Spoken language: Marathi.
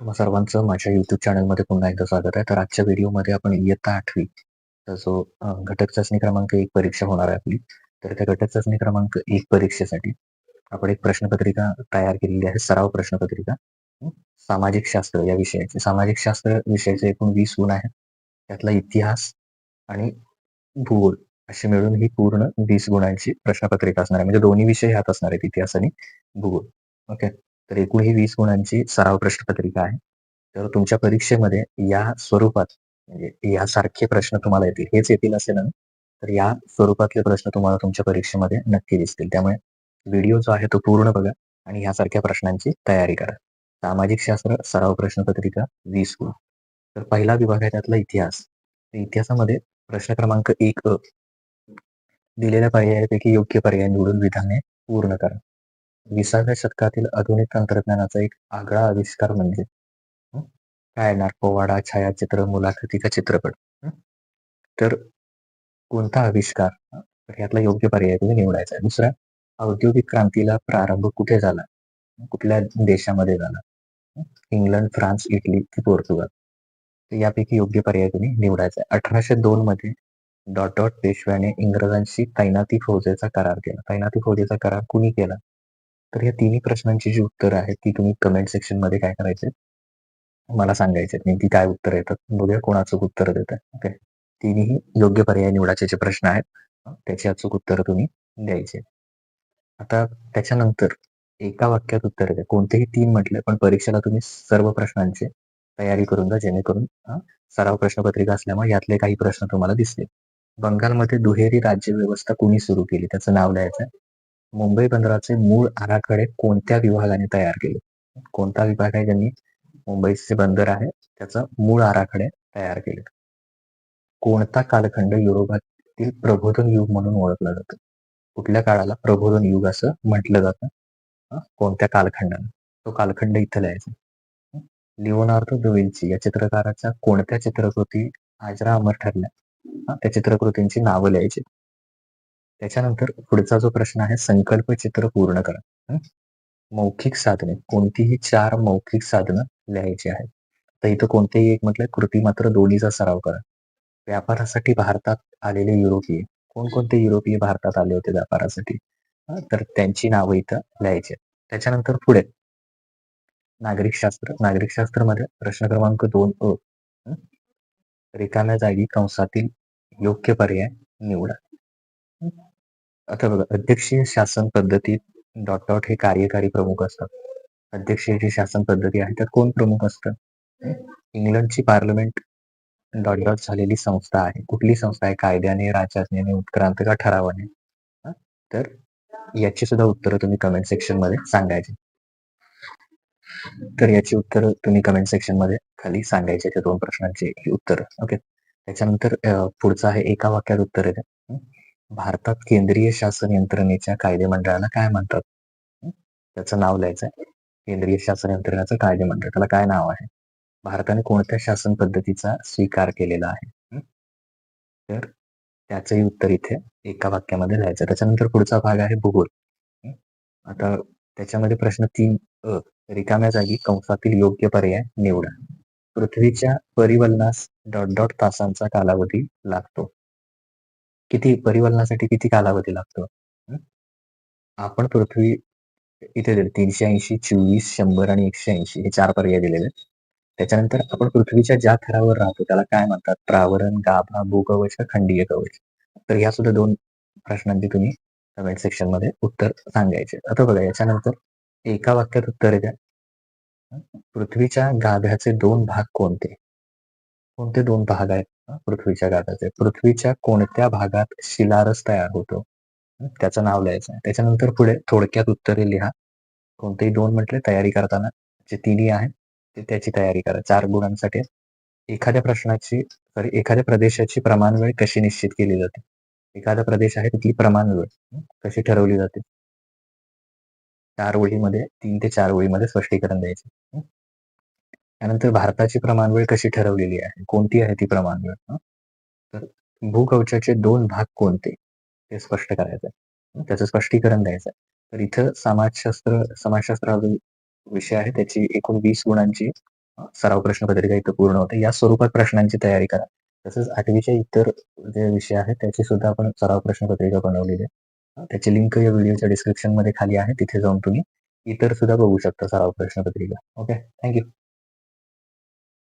तुम्हा सर्वांचं माझ्या युट्यूब चॅनलमध्ये पुन्हा एकदा स्वागत आहे. तर आजच्या व्हिडिओमध्ये आपण इयत्ता आठवी जो घटक चाचणी क्रमांक एक परीक्षा होणार आहे आपली. तर त्या घटक चाचणी क्रमांक एक परीक्षेसाठी आपण एक प्रश्नपत्रिका तयार केलेली आहे. सराव प्रश्नपत्रिका. सामाजिक शास्त्र या विषयाची. सामाजिक शास्त्र विषयाचे एकूण वीस गुण आहेत. त्यातला इतिहास आणि भूगोल असे मिळून ही पूर्ण वीस गुणांची प्रश्नपत्रिका असणार आहे. म्हणजे दोन्ही विषय ह्यात असणार आहेत इतिहास आणि भूगोल. ओके. तर एकूण ही वीस गुणांची सराव प्रश्नपत्रिका आहे. तर तुमच्या परीक्षेमध्ये या स्वरूपात म्हणजे यासारखे प्रश्न तुम्हाला येतील. हेच येतील असे ना तर या स्वरूपातले प्रश्न तुम्हाला तुमच्या परीक्षेमध्ये नक्की दिसतील. त्यामुळे व्हिडिओ जो आहे तो पूर्ण बघा आणि यासारख्या प्रश्नांची तयारी करा. सामाजिक शास्त्र सराव प्रश्नपत्रिका वीस गुण. तर पहिला विभाग आहे त्यातला इतिहास. इतिहासामध्ये प्रश्न क्रमांक एक अ. दिलेल्या पर्यायापैकी योग्य पर्याय निवडून विधाने पूर्ण करा. 20व्या शतकातील आधुनिक तंत्रज्ञानाचा एक आगळा आविष्कार म्हणजे काय येणार? पोवाडा, छायाचित्र, मुलाखती का चित्रपट? तर कोणता आविष्कार? यातला योग्य पर्याय तुम्ही निवडायचा आहे. दुसरा औद्योगिक क्रांतीला प्रारंभ कुठे झाला? कुठल्या देशामध्ये झाला? इंग्लंड, फ्रान्स, इटली की पोर्तुगाल? यापैकी योग्य पर्याय तुम्ही निवडायचा आहे. 1802 मध्ये डॉट डॉट पेशव्याने इंग्रजांशी तैनाती फौजेचा करार केला. तैनाती फौजेचा करार कुणी केला? तर या तिन्ही प्रश्नांची जी उत्तरं आहेत ती तुम्ही कमेंट सेक्शनमध्ये काय करायचे? मला सांगायचे नेमकी काय उत्तर येतात. बघूया कोण अचूक उत्तर देत आहे. ओके. तिन्ही योग्य पर्याय निवडाचे जे प्रश्न आहेत त्याची अचूक उत्तरं तुम्ही द्यायचे आता त्याच्यानंतर एका वाक्यात उत्तर द्या. कोणतेही तीन म्हटले पण परीक्षेला तुम्ही सर्व प्रश्नांची तयारी करून जा जेणेकरून सराव प्रश्नपत्रिका असल्यामुळे यातले काही प्रश्न तुम्हाला दिसले बंगालमध्ये दुहेरी राज्य व्यवस्था कुणी सुरू केली? त्याचं नाव लिहायचं मुंबई बंदराचे मूळ आराखडे कोणत्या विभागाने तयार केले? कोणता विभाग आहे ज्यांनी मुंबईचे बंदर आहे त्याचा मूळ आराखडे तयार केले? कोणता कालखंड युरोपातील प्रबोधन युग म्हणून ओळखला जातो? कुठल्या काळाला प्रबोधन युग असं म्हटलं जातं? कोणत्या कालखंडाला? तो कालखंड इथं लिहायचा. हं. लिओनार्दो या चित्रकाराच्या कोणत्या चित्रकृती आजरा अमर ठरल्या? त्या चित्रकृतींची नावं लिहायची. त्याच्यानंतर पुढचा जो प्रश्न आहे संकल्प चित्र पूर्ण करा. मौखिक साधने कोणतीही चार मौखिक साधनं लिहायची आहेत. तर इथं कोणतेही एक म्हटलं कृती मात्र दोन्हीचा सराव करा. व्यापारासाठी भारतात आलेले युरोपीय. कोणकोणते युरोपीय भारतात आले होते व्यापारासाठी? तर त्यांची नावं इथं लिहायची त्याच्यानंतर पुढे नागरिक शास्त्र. नागरिक शास्त्रमध्ये प्रश्न क्रमांक दोन अ. रिकाम्या जागी कंसातील योग्य पर्याय निवडा. आता बघा अध्यक्षीय शासन पद्धतीत डॉट डॉट हे कार्यकारी प्रमुख असतात. अध्यक्षीय जी शासन पद्धती आहे त्यात कोण प्रमुख असतं? इंग्लंडची पार्लमेंट डॉट डॉट झालेली संस्था आहे. कुठली संस्था आहे? कायद्याने, राजआज्ञेने, उत्क्रांत का ठरावाने? तर याची सुद्धा उत्तरं तुम्ही कमेंट सेक्शनमध्ये सांगायची. तर याची उत्तरं तुम्ही कमेंट सेक्शनमध्ये खाली सांगायचे त्या दोन प्रश्नांची उत्तरं. ओके. त्याच्यानंतर पुढचं आहे एका वाक्यात उत्तर येते भारतात केंद्रीय शासन यंत्रणेच्या कायदेमंडळाला काय म्हणतात? त्याचं नाव लिहायचं केंद्रीय शासन यंत्रणेचं कायदेमंडळ. त्याला काय नाव आहे? भारताने कोणत्या शासन पद्धतीचा स्वीकार केलेला आहे? तर त्याचंही उत्तर इथे एका वाक्यामध्ये लिहायचं. त्याच्यानंतर पुढचा भाग आहे भूगोल. आता त्याच्यामध्ये प्रश्न तीन अ. रिकाम्या जागी कंसातील योग्य पर्याय निवडा. पृथ्वीच्या परिवलनास डॉट डॉट तासांचा कालावधी लागतो. किती परिवलनासाठी किती कालावधी लागतो? आपण पृथ्वी इथे दिले 380, 24, 100 आणि 180 हे चार पर्याय दिलेले आहेत. त्याच्यानंतर आपण पृथ्वीच्या ज्या थरावर राहतो त्याला काय म्हणतात? प्रावरण, गाभा, भूकवच का खंडीय कवच? तर ह्या सुद्धा दोन प्रश्नांची तुम्ही कमेंट सेक्शनमध्ये उत्तर सांगायचे. आता बघा याच्यानंतर एका वाक्यात उत्तर द्या. पृथ्वीच्या गाभ्याचे दोन भाग कोणते? कोणते दोन भाग आहेत पृथ्वीच्या गाठाचे पृथ्वीच्या कोणत्या भागात शिलारस तयार होतो? त्याचं नाव लिहायचं आहे. त्याच्यानंतर पुढे थोडक्यात उत्तरे लिहा. कोणतेही दोन म्हटले तयारी करताना जे तिन्ही आहेत ते त्याची तयारी करा. चार गुणांसाठी एखाद्या प्रश्नाची सॉरी एखाद्या प्रदेशाची प्रमाण वेळ कशी निश्चित केली जाते? एखादा प्रदेश आहे तिथली प्रमाण वेळ कशी ठरवली जाते? चार ओळीमध्ये तीन ते चार ओळीमध्ये स्पष्टीकरण द्यायचे. त्यानंतर भारताची प्रमाण वेळ कशी ठरवलेली आहे? कोणती आहे ती प्रमाण वेळ? तर भूकवचाचे दोन भाग कोणते? ते स्पष्ट करायचं त्याचं स्पष्टीकरण द्यायचं आहे. तर इथं समाजशास्त्र समाजशास्त्र हा जो विषय आहे त्याची एकूण वीस गुणांची सराव प्रश्न पत्रिका इथं पूर्ण होते. या स्वरूपात प्रश्नांची तयारी करा. तसंच आठवीच्या इतर जे विषय आहेत त्याची सुद्धा आपण सराव प्रश्नपत्रिका बनवलेली आहे. त्याची लिंक या व्हिडिओच्या डिस्क्रिप्शनमध्ये खाली आहे. तिथे जाऊन तुम्ही इतर सुद्धा बघू शकता सराव प्रश्नपत्रिका. ओके. थँक्यू